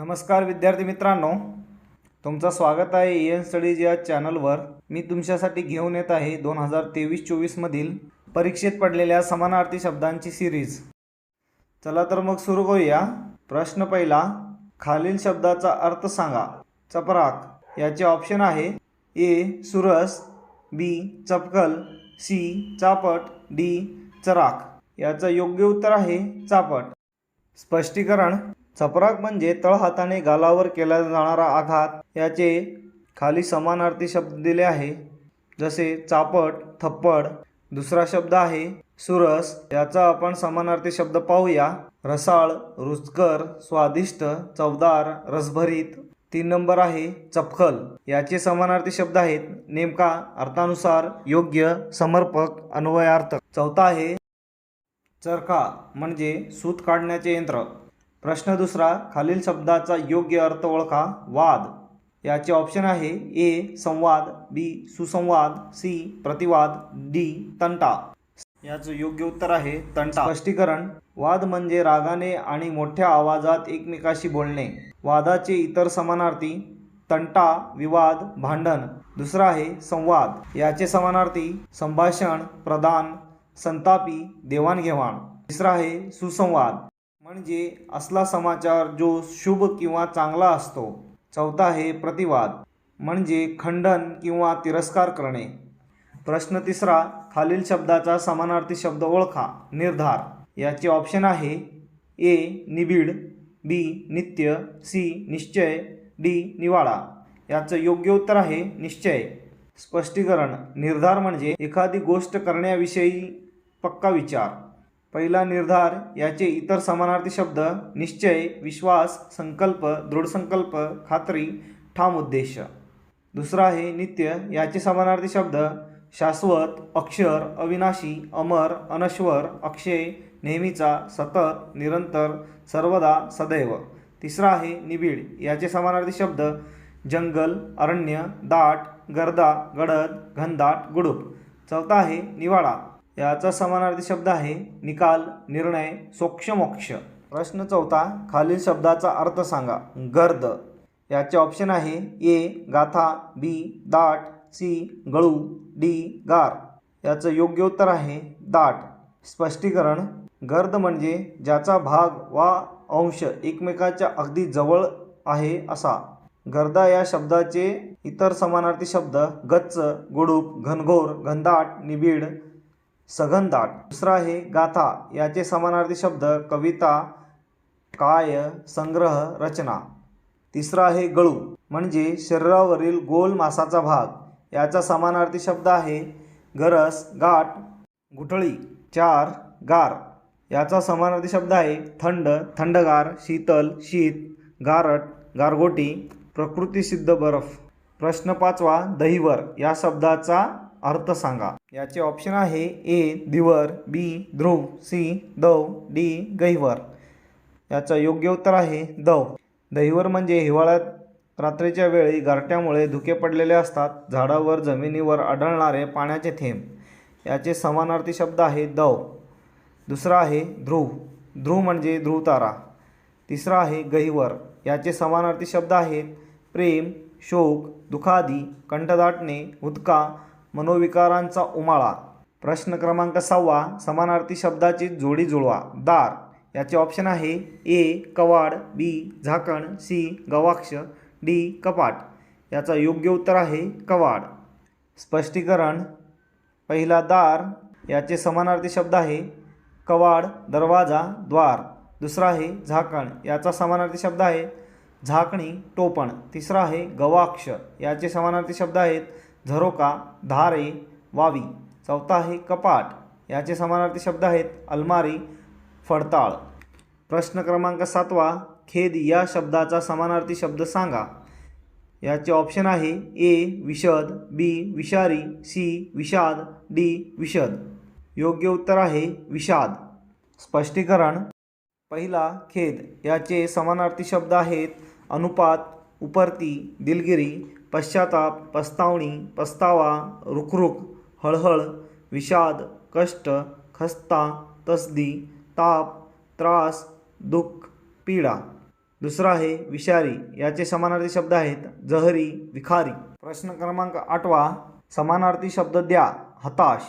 नमस्कार विद्यार्थी मित्रांनो. तुमचं स्वागत आहे ए एन स्टडीज या चॅनलवर. मी तुमच्यासाठी घेऊन येत आहे दोन हजार तेवीस चोवीसमधील परीक्षेत पडलेल्या समानार्थी शब्दांची सिरीज. चला तर मग सुरू करूया. प्रश्न पहिला खालील शब्दाचा अर्थ सांगा. चपराक. याचे ऑप्शन आहे ए सुरस बी चपकल सी चापट डी चराक. याचं योग्य उत्तर आहे चापट. स्पष्टीकरण चपराक म्हणजे तळहाताने गालावर केला जाणारा आघात. याचे खाली समानार्थी शब्द दिले आहे. जसे चापट थप्पड दुसरा शब्द आहे सुरस. याचा आपण समानार्थी शब्द पाहूया. रसाळ रुचकर स्वादिष्ट चवदार रसभरीत. तीन नंबर आहे चपखल. याचे समानार्थी शब्द आहेत नेमका अर्थानुसार योग्य समर्पक अन्वयार्थ चौथा आहे चरखा म्हणजे सूत काढण्याचे यंत्र. प्रश्न दुसरा खालील शब्दाचा योग्य अर्थ ओळखा. वाद. याचे ऑप्शन आहे ए संवाद बी सुसंवाद सी प्रतिवाद डी तंटा. याचं योग्य उत्तर आहे तंटा. स्पष्टीकरण. वाद म्हणजे रागाने आणि मोठ्या आवाजात एकमेकाशी बोलणे. वादाचे इतर समानार्थी तंटा विवाद भांडण. दुसरा आहे संवाद. याचे समानार्थी संभाषण प्रदान संतापी देवाणघेवाण. तिसरा आहे सुसंवाद. म्हणजे असला समाचार जो शुभ किंवा चांगला असतो चौथा आहे प्रतिवाद म्हणजे खंडन किंवा तिरस्कार करणे. प्रश्न तिसरा खालील शब्दाचा समानार्थी शब्द ओळखा निर्धार. याचे ऑप्शन आहे ए निबिड बी नित्य सी निश्चय डी निवाडा. याचं योग्य उत्तर आहे निश्चय. स्पष्टीकरण निर्धार म्हणजे एखादी गोष्ट करण्याविषयी पक्का विचार. पहिला निर्धार याचे इतर समानार्थी शब्द निश्चय विश्वास संकल्प दृढसंकल्प खात्री ठाम उद्देश. दुसरा आहे नित्य याचे समानार्थी शब्द शाश्वत अक्षर अविनाशी अमर अनश्वर अक्षय नेहमीचा सतत निरंतर सर्वदा सदैव. तिसरा आहे निबिड याचे समानार्थी शब्द जंगल अरण्य दाट गर्दा गडद घनदाट गुडूप. चौथा आहे निवाडा याचा समानार्थी शब्द आहे निकाल निर्णय सोक्षमोक्ष. प्रश्न चौथा खालील शब्दाचा अर्थ सांगा. गर्द. याचे ऑप्शन आहे ए गाथा बी दाट सी गळू डी गार. याचं योग्य उत्तर आहे दाट. स्पष्टीकरण गर्द म्हणजे ज्याचा भाग वा अंश एकमेकाच्या अगदी जवळ आहे असा. गर्दा या शब्दाचे इतर समानार्थी शब्द गच्च गुडूप घनघोर घनदाट निबिड सघनदाट. दुसरा आहे गाथा. याचे समानार्थी शब्द कविता काय संग्रह रचना. तिसरा आहे गळू. म्हणजे शरीरावरील गोल मासाचा भाग. याचा समानार्थी शब्द आहे गरस गाठ गुठळी चार गार. याचा समानार्थी शब्द आहे थंड थंडगार शीतल शीत गारट गारगोटी प्रकृतीसिद्ध बर्फ. प्रश्न पाचवा दहीवर या शब्दाचा अर्थ सांगा. याचे ऑप्शन आहे ए दिवर बी ध्रुव सी दव डी गहिवर. याचं योग्य उत्तर आहे दव. दहिवर म्हणजे हिवाळ्यात रात्रीच्या वेळी गारट्यामुळे धुके पडलेले असतात झाडावर जमिनीवर आढळणारे पाण्याचे थेंब. याचे समानार्थी शब्द आहे दव. दुसरा आहे ध्रुव. ध्रुव म्हणजे ध्रुवतारा. तिसरा आहे गहिवर. याचे समानार्थी शब्द आहेत प्रेम शोक दुखादी कंठदाटणे उदका मनोविकारांचा उमाळा. प्रश्न क्रमांक सहावा समानार्थी शब्दाची जोडी जुळवा. दार. याचे ऑप्शन आहे ए कवाड बी झाकण सी गवाक्ष डी कपाट. याचा योग्य उत्तर आहे कवाड. स्पष्टीकरण. पहिला दार. याचे समानार्थी शब्द आहे कवाड दरवाजा द्वार. दुसरा आहे झाकण. याचा समानार्थी शब्द आहे झाकणी टोपण. तिसरा आहे गवाक्ष. याचे समानार्थी शब्द आहेत झरोका धारे वावी चौथा आहे कपाट याचे समानार्थी शब्द आहेत. अलमारी फडताळ. प्रश्न क्रमांक सातवा खेद या शब्दाचा समानार्थी शब्द सांगा. याचे ऑप्शन आहे ए विषद बी विषारी सी विषाद डी विषद. योग्य उत्तर आहे विषाद. स्पष्टीकरण. पहिला खेद याचे समानार्थी शब्द आहेत अनुपात उपरती दिलगिरी पश्चाताप पस्तावणी पस्तावा रुखरुख हळहळ विषाद कष्ट खस्ता तसदी ताप त्रास दुःख पीडा. दुसरा आहे विषारी. याचे समानार्थी शब्द आहेत जहरी विखारी. प्रश्न क्रमांक आठवा. समानार्थी शब्द द्या. हताश.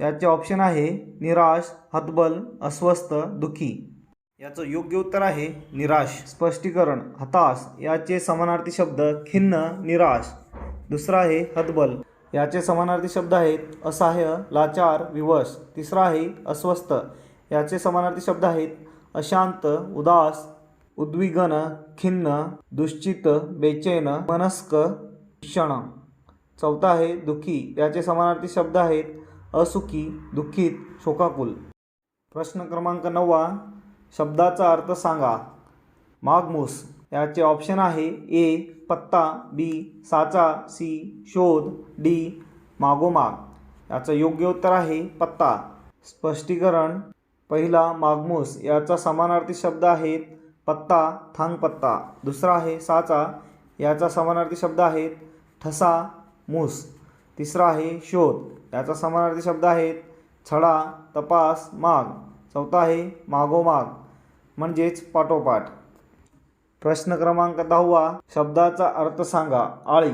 याचे ऑप्शन आहे निराश हतबल अस्वस्थ दुःखी. याचं योग्य उत्तर आहे निराश स्पष्टीकरण हताश याचे समानार्थी शब्द खिन्न निराश. दुसरा आहे हतबल याचे समानार्थी शब्द आहेत असहाय्य लाचार विवश. तिसरा आहे अस्वस्थ याचे समानार्थी शब्द आहेत अशांत उदास उद्विगन खिन्न दुश्चित बेचैन मनस्क क्षण चौथा आहे दुःखी याचे समानार्थी शब्द आहेत असुखी दुःखित शोकाकुल. प्रश्न क्रमांक नववा शब्दाचा अर्थ सांगा. मागमूस. याचे ऑप्शन आहे ए पत्ता बी साचा सी शोध डी मागोमाग. याचं योग्य उत्तर आहे पत्ता. स्पष्टीकरण. पहिला मागमूस. याचा समानार्थी शब्द आहेत पत्ता थांग पत्ता दुसरा आहे साचा. याचा समानार्थी शब्द आहेत ठसा मूस. तिसरा आहे शोध. याचा समानार्थी शब्द आहेत छडा तपास माग. चौथा आहे मागोमाग. म्हणजेच पाठोपाठ. प्रश्न क्रमांक दहावा शब्दाचा अर्थ सांगा आळी.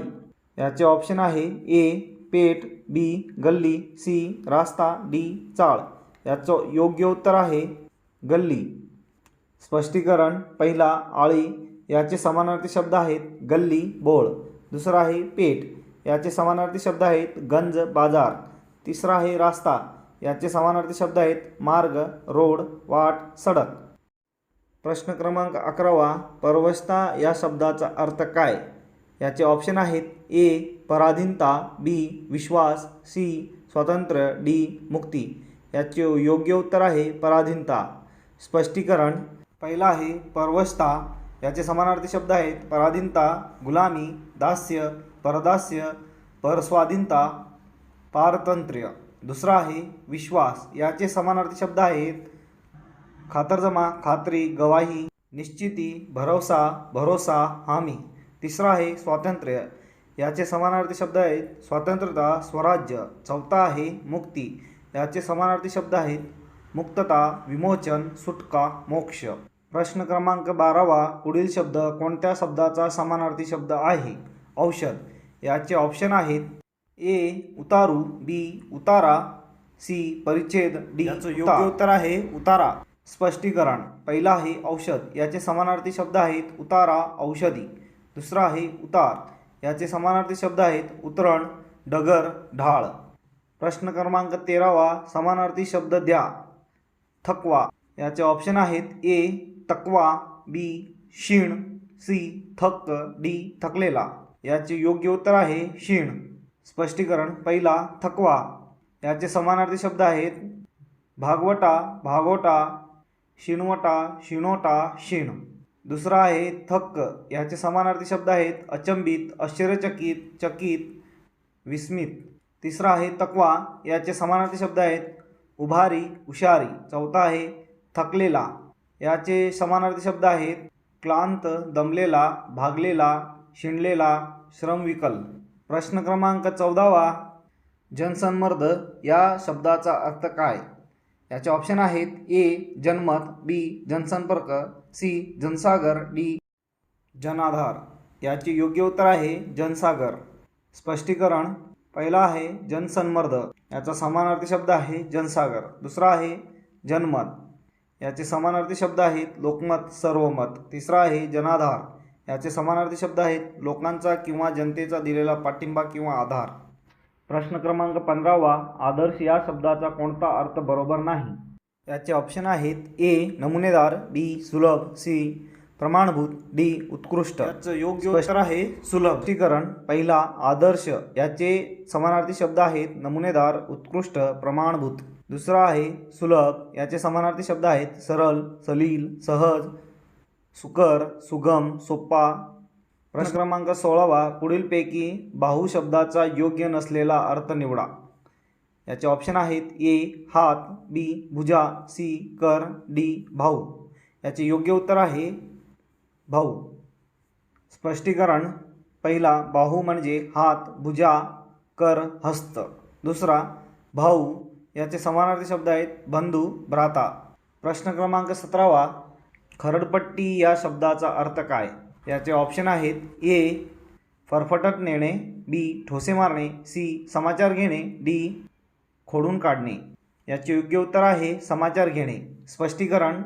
याचे ऑप्शन आहे ए पेट बी गल्ली सी रास्ता डी चाळ. याचं योग्य उत्तर आहे गल्ली. स्पष्टीकरण पहिला आळी. याचे समानार्थी शब्द आहेत गल्ली बोळ. दुसरा आहे पेठ याचे समानार्थी शब्द आहेत गंज बाजार. तिसरा आहे रास्ता. याचे समानार्थी शब्द आहेत मार्ग रोड वाट सडक. प्रश्न क्रमांक अकरावा परवशता या शब्दाचा अर्थ काय? याचे ऑप्शन आहेत ए पराधीनता बी विश्वास सी स्वातंत्र्य डी मुक्ती. याचे योग्य उत्तर आहे पराधीनता. स्पष्टीकरण पहिला आहे परवशता याचे समानार्थी शब्द आहेत पराधीनता गुलामी दास्य परदास्य परस्वाधीनता पारतंत्र्य. दुसरा आहे विश्वास. याचे समानार्थी शब्द आहेत खातरजमा खात्री गवाही निश्चिती भरवसा भरोसा हामी तिसरा आहे स्वातंत्र्य. याचे समानार्थी शब्द आहेत स्वातंत्र्यता स्वराज्य चौथा आहे मुक्ती. याचे समानार्थी शब्द आहेत मुक्तता विमोचन सुटका मोक्ष. प्रश्न क्रमांक बारावा पुढील शब्द कोणत्या शब्दाचा समानार्थी शब्द आहे? औषध. याचे ऑप्शन आहेत ए उतारू बी उतारा सी परिच्छेद डी योग्य उत्तर आहे उतारा. स्पष्टीकरण. पहिला आहे औषध. याचे समानार्थी शब्द आहेत उतारा औषधी. दुसरा आहे उतार. याचे समानार्थी शब्द आहेत उतरण डगर ढाळ. प्रश्न क्रमांक तेरावा समानार्थी शब्द द्या. थकवा. याचे ऑप्शन आहेत ए तकवा बी शीण सी थक्क डी थकलेला. याचे योग्य उत्तर आहे शीण स्पष्टीकरण. पहिला थकवा. याचे समानार्थी शब्द आहेत भागवटा भागोटा शिणवटा शिणोटा शिण. दुसरा आहे थक्क. याचे समानार्थी शब्द आहेत अचंबित आश्चर्यचकित चकित विस्मित. तिसरा आहे तक्वा. याचे समानार्थी शब्द आहेत उभारी हुशारी. चौथा आहे थकलेला. याचे समानार्थी शब्द आहेत क्लांत दमलेला भागलेला शिणलेला श्रमविकल. प्रश्न क्रमांक चौदावा जनसन्मर्द या शब्दाचा अर्थ काय? याचे ऑप्शन आहेत ए जनमत बी जनसंपर्क सी जनसागर डी जनाधार. याचे योग्य उत्तर आहे जनसागर. स्पष्टीकरण पहिला आहे जनसन्मर्द याचा समानार्थी शब्द आहे जनसागर. दुसरा आहे जनमत. याचे समानार्थी शब्द आहेत लोकमत सर्वमत. तिसरा आहे जनाधार. याचे समानार्थी शब्द आहेत लोकांचा किंवा जनतेचा दिलेला पाठिंबा किंवा आधार. प्रश्न क्रमांक पंधरावा आदर्श या शब्दाचा कोणता अर्थ बरोबर नाही? याचे ऑप्शन आहेत ए नमुनेदार बी सुलभ सी प्रमाणभूत डी उत्कृष्ट. याचं योग्य उत्तर आहे सुलभ. स्पष्टीकरण पहिला आदर्श. याचे समानार्थी शब्द आहेत नमुनेदार उत्कृष्ट प्रमाणभूत. दुसरा आहे सुलभ. याचे समानार्थी शब्द आहेत सरळ सलील सहज सुकर सुगम सोप्पा प्रश्न क्रमांक सोळावा पुढीलपैकी बाहू शब्दाचा योग्य नसलेला अर्थ निवडा. याचे ऑप्शन आहेत ए हात बी भुजा सी कर डी भाऊ. याचे योग्य उत्तर आहे भाऊ. स्पष्टीकरण पहिला बाहू म्हणजे हात भुजा कर हस्त. दुसरा भाऊ. याचे समानार्थी शब्द आहेत बंधू भ्राता. प्रश्न क्रमांक सतरावा खरडपट्टी या शब्दाचा अर्थ काय? याचे ऑप्शन आहेत ए फरफटत नेणे बी ठोसे मारणे सी समाचार घेणे डी खोडून काढणे. याचे योग्य उत्तर आहे समाचार घेणे. स्पष्टीकरण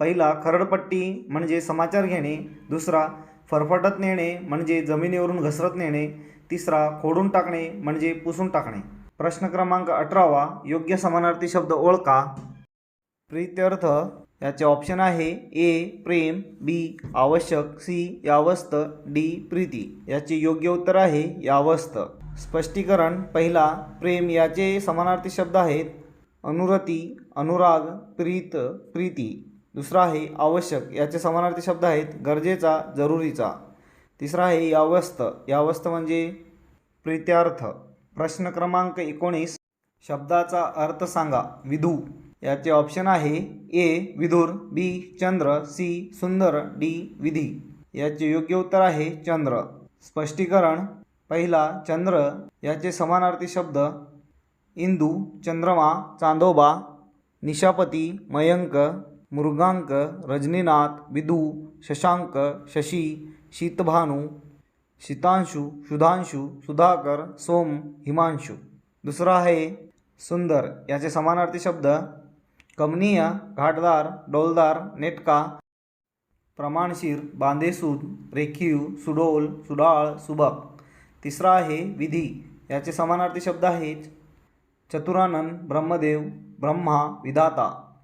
पहिला खरडपट्टी म्हणजे समाचार घेणे दुसरा फरफटत नेणे म्हणजे जमिनीवरून घसरत नेणे तिसरा खोडून टाकणे म्हणजे पुसून टाकणे. प्रश्न क्रमांक अठरावा योग्य समानार्थी शब्द ओळखा. प्रीत्यर्थ याचे ऑप्शन आहे ए प्रेम बी आवश्यक सी यावस्त डी प्रीती. याचे योग्य उत्तर आहे यावस्त स्पष्टीकरण पहिला प्रेम याचे समानार्थी शब्द आहेत. अनुरती अनुराग प्रीत प्रीती. दुसरा आहे आवश्यक याचे समानार्थी शब्द आहेत गरजेचा जरुरीचा. तिसरा आहे यावस्त यावस्त म्हणजे प्रीत्यार्थ. प्रश्न क्रमांक एकोणीस. शब्दाचा अर्थ सांगा. विधू. याचे ऑप्शन आहे ए विधुर बी चंद्र सी सुंदर डी विधी. याचे योग्य उत्तर आहे चंद्र. स्पष्टीकरण पहिला चंद्र याचे समानार्थी शब्द इंदू चंद्रमा चांदोबा निशापती मयंक मृगांक रजनीनाथ विदू शशांक शशी शीतभानू शीतांशू सुधांशू सुधाकर सोम हिमांशू. दुसरा आहे सुंदर. याचे समानार्थी शब्द कमनीय घाटदार डौलदार नेटका प्रमाणशीर बांधेसूद रेखीव सुडोल सुडाळ सुबक. तिसरा आहे विधी. याचे समानार्थी शब्द आहेत चतुरानन ब्रह्मदेव ब्रह्मा विधाता.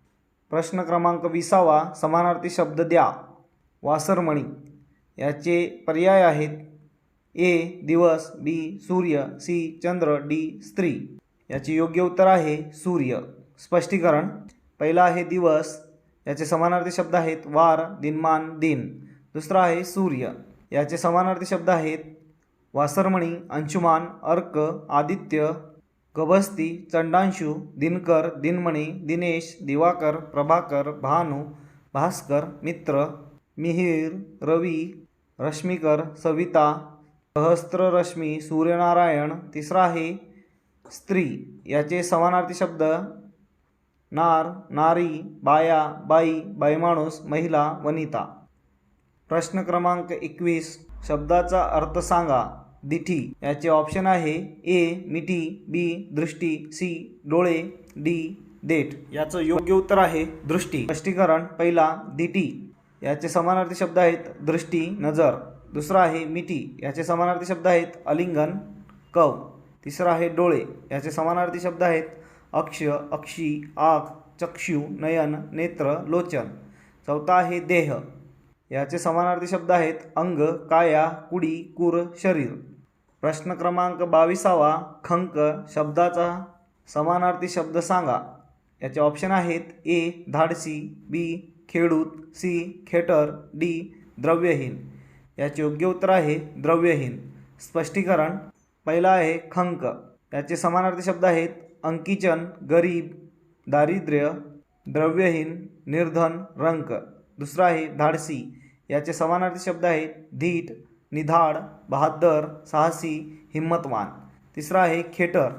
प्रश्न क्रमांक विसावा समानार्थी शब्द द्या. वासरमणी. याचे पर्याय आहेत ए दिवस बी सूर्य सी चंद्र डी स्त्री. याचे योग्य उत्तर आहे सूर्य. स्पष्टीकरण पहिला आहे दिवस याचे समानार्थी शब्द आहेत वार दिनमान दिन. दुसरा आहे सूर्य याचे समानार्थी शब्द आहेत वासरमणी अंशुमान अर्क आदित्य गभस्ती चंडांशू दिनकर दिनमणी दिनेश दिवाकर प्रभाकर भानू भास्कर मित्र मिहिर रवी रश्मीकर सविता सहस्त्ररश्मी सूर्यनारायण. तिसरा आहे स्त्री याचे समानार्थी शब्द नार नारी बाया बाई बायमाणूस महिला वनिता. प्रश्न क्रमांक एकवीस. शब्दाचा अर्थ सांगा. दिठी. याचे ऑप्शन आहे ए मिठी बी दृष्टी सी डोळे डी देठ. याचं योग्य उत्तर आहे दृष्टी. स्पष्टीकरण पहिला दिटी याचे समानार्थी शब्द आहेत दृष्टी नजर. दुसरा आहे मिठी. याचे समानार्थी शब्द आहेत अलिंगन कव. तिसरा आहे डोळे. याचे समानार्थी शब्द आहेत अक्ष अक्षी आग चक्षु नयन नेत्र लोचन चौथा आहे देह. याचे समानार्थी शब्द आहेत अंग काया कुडी कुर शरीर. प्रश्न क्रमांक बावीसावा खंक शब्दाचा समानार्थी शब्द सांगा. याचे ऑप्शन आहेत ए धाडसी बी खेडूत सी खेटर डी द्रव्यहीन. याचे योग्य उत्तर आहे द्रव्यहीन. स्पष्टीकरण पहिला आहे खंक. याचे समानार्थी शब्द आहेत अंकिचन गरीब दारिद्र्य द्रव्यहीन निर्धन रंक. दुसरा आहे धाडसी. याचे समानार्थी शब्द आहेत धीट निधाड बहादर साहसी हिम्मतवान तिसरा आहे खेटर.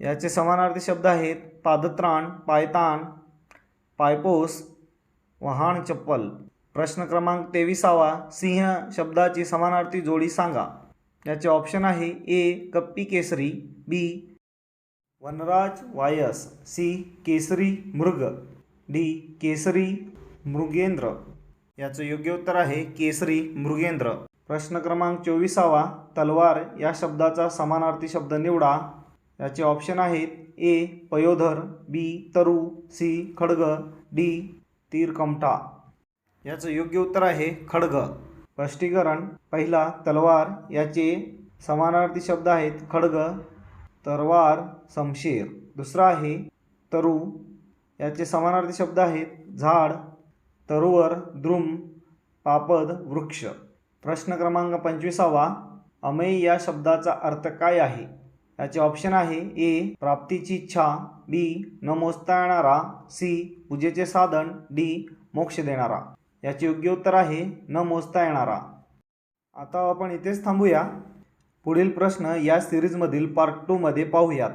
याचे समानार्थी शब्द आहेत पादत्राण पायतान पायपोस वहाण चप्पल. प्रश्न क्रमांक तेविसावा सिंह शब्दाची समानार्थी जोडी सांगा. याचे ऑप्शन आहे ए कप्पी केसरी बी वनराज वायस सी. केसरी मृग डी. केसरी मृगेंद्र. याचं योग्य उत्तर आहे केसरी मृगेंद्र. प्रश्न क्रमांक चोवीसावा तलवार या शब्दाचा समानार्थी शब्द निवडा. याचे ऑप्शन आहेत ए. पयोधर बी. तरु सी. खडग डी. तीरकमठा याचं योग्य उत्तर आहे खडग. स्पष्टीकरण पहिला तलवार याचे समानार्थी शब्द आहेत खडग तरवार समशेर. दुसरा आहे तरु. याचे समानार्थी शब्द आहेत झाड तरुवर द्रुम पापद वृक्ष. प्रश्न क्रमांक पंचवीसावा. अमेय या शब्दाचा अर्थ काय आहे? याचे ऑप्शन आहे ए प्राप्तीची इच्छा बी न मोजता येणारा सी पूजेचे साधन डी मोक्ष देणारा. याचे योग्य उत्तर आहे न मोजता येणारा. आता आपण इथेच थांबूया. पुढील प्रश्न या सिरीजमधील पार्ट टूमध्ये पाहूयात.